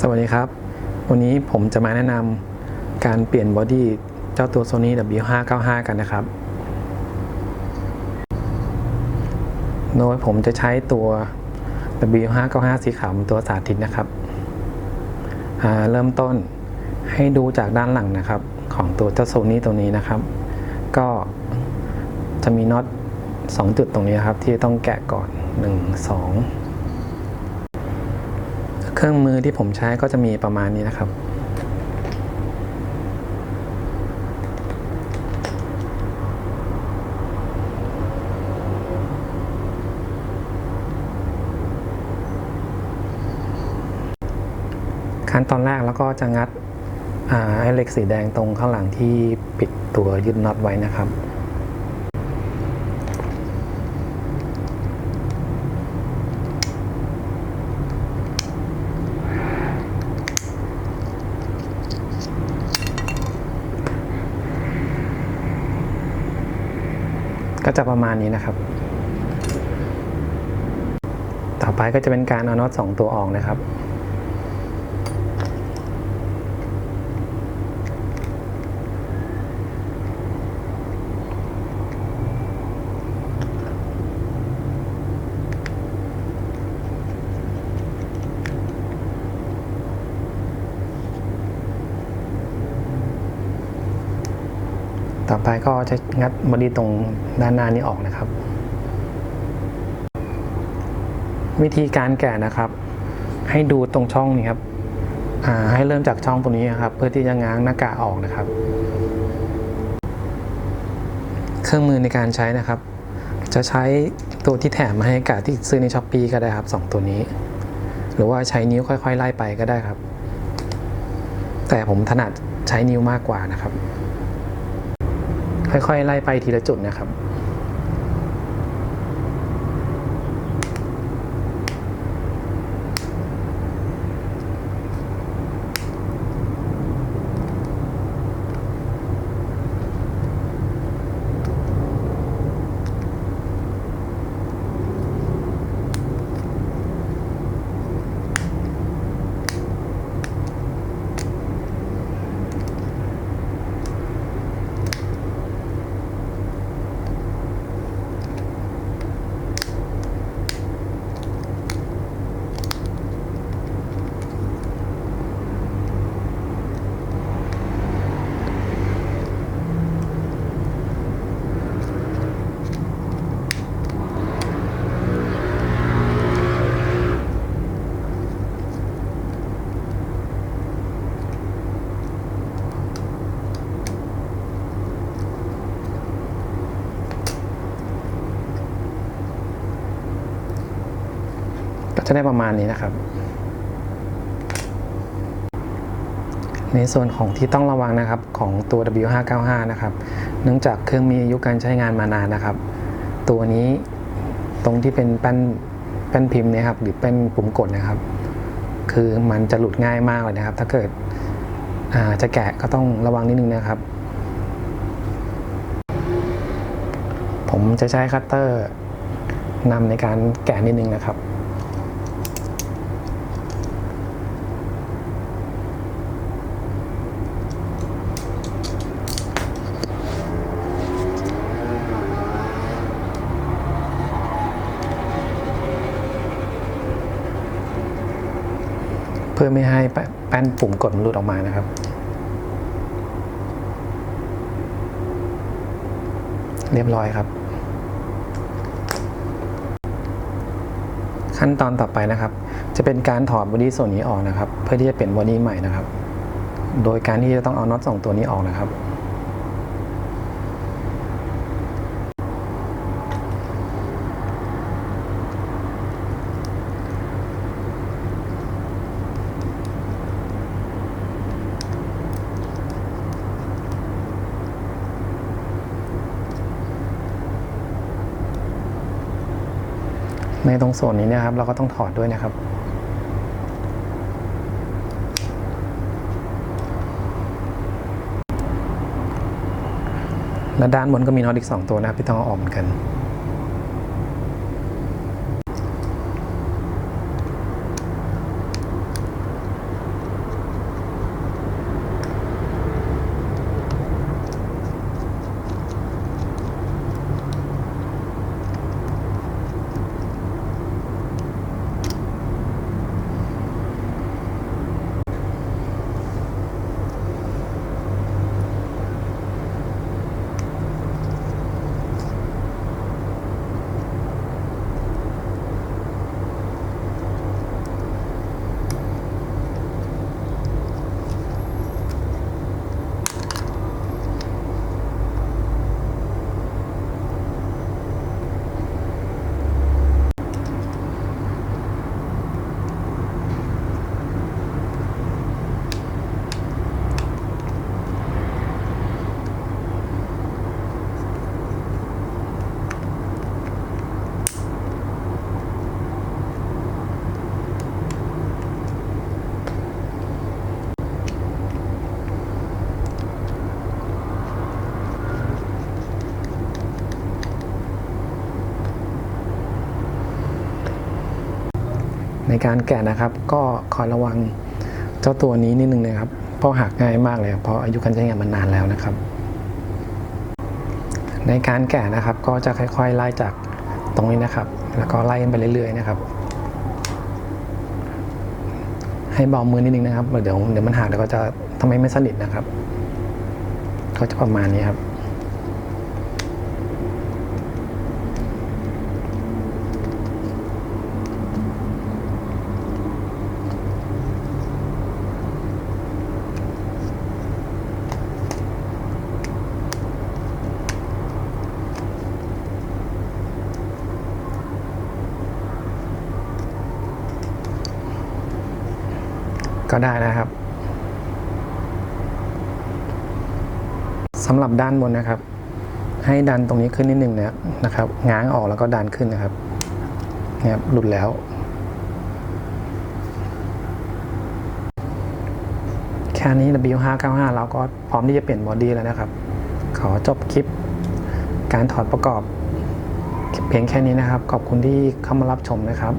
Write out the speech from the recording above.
สวัสดีครับ วันนี้ผมจะมาแนะนำการเปลี่ยนบอดี้เจ้าตัว Sony W595 กันนะครับ โดยผมจะใช้ตัว W595 สีขาวเป็นตัวสาธิตนะครับ เริ่มต้นให้ดูจากด้านหลังนะครับ ของตัวเจ้าโซนี่ตัวนี้นะครับ ก็จะมีน็อต2จุดตรงนี้ครับ ที่ต้องแกะก่อน 1 2 เครื่องมือที่ผมใช้ก็จะมีประมาณนี้นะครับ ขั้นตอนแรกแล้วก็จะงัดไอ้เหล็กสีแดงตรงข้างหลังที่ปิดตัวยึดน็อตไว้นะครับ ก็จะประมาณนี้นะครับ ต่อไปก็จะเป็นการเอาน็อตสองตัวออกนะครับ ไปก็จะงัดบอดี้ตรงด้านหน้านี้ออกนะครับ วิธีการแกะนะครับ ให้ดูตรงช่องนี้ครับให้เริ่มจากช่องตรงนี้นะครับ เพื่อที่จะง้างหน้ากากออกนะครับ เครื่องมือในการใช้นะครับ จะใช้ตัวที่แถมมาให้กาที่ซื้อในช้อปปีก็ได้ครับสองตัวนี้ หรือว่าใช้นิ้วค่อย ๆ ไล่ไปก็ได้ครับ แต่ผมถนัดใช้นิ้วมากกว่านะครับ ค่อยๆไล่ไปทีละจุดนะครับ จะได้ประมาณนี้นะครับ ในส่วนของที่ต้องระวังนะครับของตัว W595 นะครับ เนื่องจากเครื่องมีอายุการใช้งานมานานนะครับ ตัวนี้ตรงที่เป็นแป้นแป้นพิมพ์นะครับ หรือเป็นปุ่มกดนะครับ คือมันจะหลุดง่ายมากเลยนะครับ ถ้าเกิดจะแกะก็ต้องระวังนิดนึงนะครับ ผมจะใช้คัตเตอร์นำในการแกะนิดนึงนะครับ เพื่อไม่ให้แป้นปุ่มกดมันหลุดออกมานะครับ เรียบร้อยครับ ขั้นตอนต่อไปนะครับ จะเป็นการถอดบอดี้ส่วนนี้ออกนะครับ เพื่อที่จะเปลี่ยนบอดี้ใหม่นะครับ โดยการที่จะต้องเอาน็อตสองตัวนี้ออกนะครับ ในตรงส่วนนี้นะครับ เราก็ต้องถอดด้วยนะครับและด้านบนก็มีน็อตอีก 2 ตัวนะครับที่ต้องเอาออกเหมือนกัน ในการแกะนะครับ ก็คอยระวังเจ้าตัวนี้นิดนึงนะครับ เพราะหักง่ายมากเลย เพราะอายุการใช้งานมันนานแล้วนะครับ ในการแกะนะครับก็จะค่อยๆไล่จากตรงนี้นะครับ แล้วก็ไล่ไปเรื่อยๆนะครับ ให้เบามือนิดนึงนะครับเดี๋ยวเดี๋ยวมันหักเดี๋ยวก็จะทำให้ไม่สนิทนะครับ ก็จะประมาณนี้ครับ ก็ได้นะครับสำหรับด้านบนนะครับ ให้ดันตรงนี้ขึ้นนิดนึงนะนะครับ ง้างออกแล้วก็ดันขึ้นนะครับเนี่ยครับหลุดแล้วแค่นี้ W595 เราก็พร้อมที่จะเปลี่ยนบอดี้แล้วนะครับ ขอจบคลิป การถอดประกอบ เพียงแค่นี้นะครับ ขอบคุณที่เข้ามารับชมนะครับ